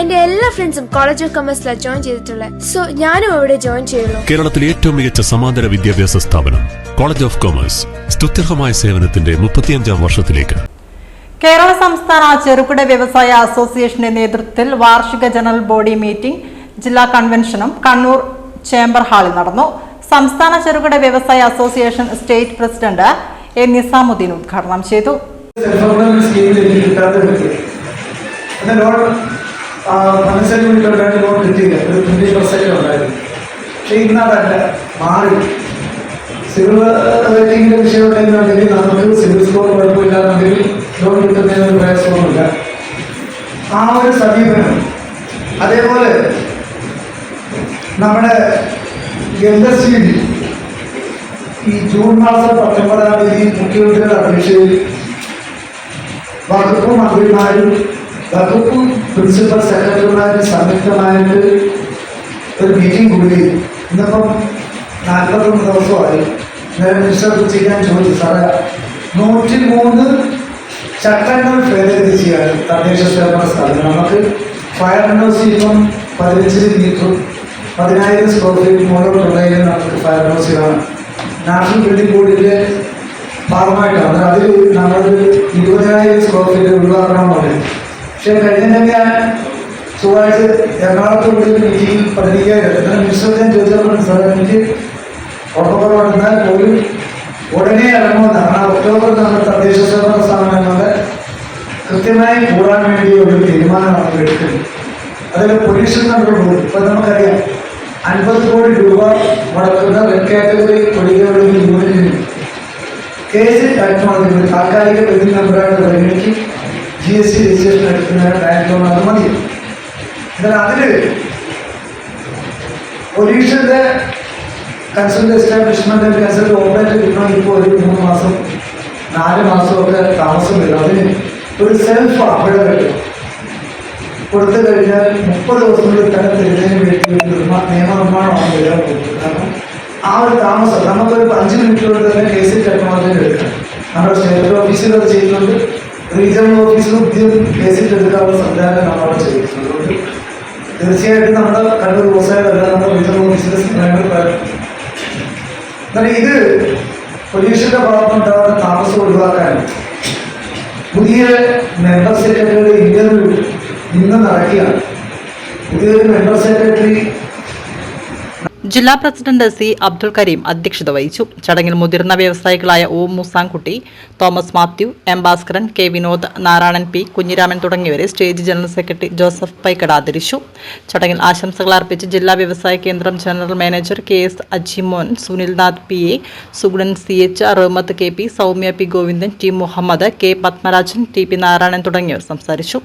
എന്റെ എല്ലാ ഫ്രണ്ട്സും കോളേജ് ഓഫ് കൊമേഴ്സിലാണ് ജോയിൻ ചെയ്തിട്ടുള്ളത് സോ ഞാനും അവിടെ ജോയിൻ ചെയ്യുള്ളൂ കേരളത്തിലെ ഏറ്റവും മികച്ച സമാന്തര വിദ്യാഭ്യാസ സ്ഥാപനം കോളേജ് ഓഫ് കൊമേഴ്സ് സ്തുത്യർഹമായ സേവനത്തിന്റെ മുപ്പത്തിയഞ്ചാം വർഷത്തിലേക്ക്. കേരള സംസ്ഥാന ചെറുകിട വ്യവസായ അസോസിയേഷന്റെ നേതൃത്വത്തിൽ വാർഷിക ജനറൽ ബോഡി മീറ്റിംഗ് ജില്ലാ കൺവെൻഷനും കണ്ണൂർ ചേംബർ ഹാളിൽ നടന്നു. സംസ്ഥാന ചെറുകിട വ്യവസായ association state president A Nizamuddin ഉദ്ഘാടനം ചെയ്തു. വ്യക്തി എന്നാൽ ലോൺ കിട്ടിയില്ല. ഒരു ട്വന്റി പെർസെന്റ് ഉണ്ടായിരുന്നു. പക്ഷേ ഇന്ന് മാറി. സിവിൽ റേറ്റിംഗിന്റെ വിഷയം ഉണ്ടെന്നുണ്ടെങ്കിൽ നമുക്ക് സിവിൽ സ്കോർ കുഴപ്പമില്ലാന്നുണ്ടെങ്കിൽ ലോൺ കിട്ടുന്നതിന് ഒരു പ്രയാസമൊന്നുമില്ല ആ ഒരു സമീപനം. അതേപോലെ നമ്മുടെ എൽ എസ് ഡി ഈ ജൂൺ മാസം പത്തൊമ്പതാം തീയതി മുഖ്യമന്ത്രിയുടെ അപേക്ഷയിൽ വകുപ്പ് മന്ത്രിമാരും വകുപ്പ് പ്രിൻസിപ്പൽ സെക്രട്ടറിമാരും സംയുക്തമായിട്ട് ഒരു മീറ്റിംഗ് കൂടി. ഇന്നിപ്പം നാൽപ്പത്തൊന്ന് ദിവസമായി. മിനിസ്റ്റർ ചെയ്യാൻ ചോദിച്ചു സാറേ നൂറ്റി മൂന്ന് ചട്ടങ്ങൾ ഭേദഗതി ചെയ്യാൻ തദ്ദേശ സ്വയംഭരണ സ്ഥാപനം. നമുക്ക് ഫയർ ഹൗസ് ഇപ്പം പതിനഞ്ച് മീറ്ററും പതിനായിരം സ്ക്വയർ ഫീറ്റ് മുകളിലുണ്ടെങ്കിലും നമുക്ക് ഫയർ ഹൗസ് ചെയ്യണം നാഷണൽ ബിൽഡിംഗ് ബോർഡിന്റെ ഭാഗമായിട്ടാണ്. അതിൽ നമ്മൾ ഇരുപതിനായിരം സ്ക്വയർ ഫീറ്റ് ഒഴിവാക്കണം പറയും പക്ഷേ കഴിഞ്ഞ ഞാൻ ചൊവ്വാഴ്ച എറണാകുളത്ത് കൂടി മീറ്റിംഗിൽ പതിനയ്യായിരം എന്നാൽ മിനിസ്റ്റർ ഞാൻ ചോദിച്ചപ്പോൾ സാർ എനിക്ക് ഉറപ്പുറപ്പെടുന്നാൽ പോലും ഉടനെ ഇറങ്ങുമെന്നാണ് ഒക്ടോബർ നമ്മൾ തദ്ദേശ സ്വയംഭരണ സ്ഥാപനങ്ങളുടെ കൃത്യമായി കൂടാൻ വേണ്ടി ഒരു തീരുമാനമാണ് എടുക്കുന്നത്. അതിൽ പൊല്യൂഷൻ കൺട്രോൾ ബോർഡ് ഇപ്പം നമുക്കറിയാം അൻപത് കോടി രൂപ മുടക്കുന്ന റെഡ് കാറ്റഗറി കൊടികളുടെ യൂണിറ്റിന് കേസ് ടെക്നോളജി താൽക്കാലിക ബില്ലിംഗ് നമ്പറായിട്ട് എടുക്കുന്നതിന് ബാങ്ക് ലോൺ മതി. എന്നാൽ അതിൽ പൊല്യൂഷന്റെ കൺസൾട്ട് എസ്റ്റാബ്ലിഷ്മെന്റ് കൺസൾട്ട് ഓപ്പറേറ്റ് കിട്ടണമെങ്കിൽ ഇപ്പോൾ ഒരു മൂന്ന് മാസം നാല് മാസമൊക്കെ താമസം വരും അതിന് ഒരു സെൽഫ് അഫിഡവിറ്റ് കൊടുത്തു കഴിഞ്ഞാൽ മുപ്പത് ദിവസത്തിനുള്ളിൽ തന്നെ തരുന്നതിന് വേണ്ടി നിയമനിർമ്മാണമാണ് വരാൻ പോകുന്നത്. കാരണം ആ ഒരു താമസം നമുക്കൊരു അഞ്ച് മിനിറ്റിനുള്ളിൽ തന്നെ കേസിൽ ടെക്നോളജി എടുക്കാം. നമ്മുടെ സ്റ്റേറ്റ് ഓഫീസിൽ അത് ചെയ്യുന്നുണ്ട്. റീജിയണൽ ഓഫീസിലും ഇത് കേസിൽ എടുക്കാനുള്ള സംവിധാനം നമ്മളവിടെ ചെയ്യുന്നുണ്ട് അതുകൊണ്ട് തീർച്ചയായിട്ടും നമ്മുടെ കണ്ണൂർ വ്യവസായമല്ല നമ്മുടെ റീജിയണൽ ഓഫീസിന്റെ സംവിധാനങ്ങൾ എന്നാൽ ഇത് പൊല്യൂഷന്റെ ഭാഗത്തുണ്ടാകുന്ന താമസം ഒഴിവാക്കാൻ പുതിയ മെമ്പർ സെക്രട്ടറിയുടെ ഇന്റർവ്യൂ ഇന്ന് നടക്കുകയാണ്. പുതിയൊരു മെമ്പർ സെക്രട്ടറി ജില്ലാ പ്രസിഡന്റ് സി അബ്ദുൾ കരീം അധ്യക്ഷത വഹിച്ചു. ചടങ്ങിൽ മുതിർന്ന വ്യവസായികളായ O Musankutty Thomas Mathew M Bhaskaran K Vinod Narayanan P Kunhiraman തുടങ്ങിയവരെ state general secretary Joseph Paikada ആദരിച്ചു. ചടങ്ങിൽ ആശംസകൾ അർപ്പിച്ച് ജില്ലാ വ്യവസായ കേന്ദ്രം general manager K S Ajimon Sunilnath P A Sugunan C H Rahmath K P Soumya P Govindan T Muhammad K Padmarajan T P Narayanan തുടങ്ങിയവർ സംസാരിച്ചു.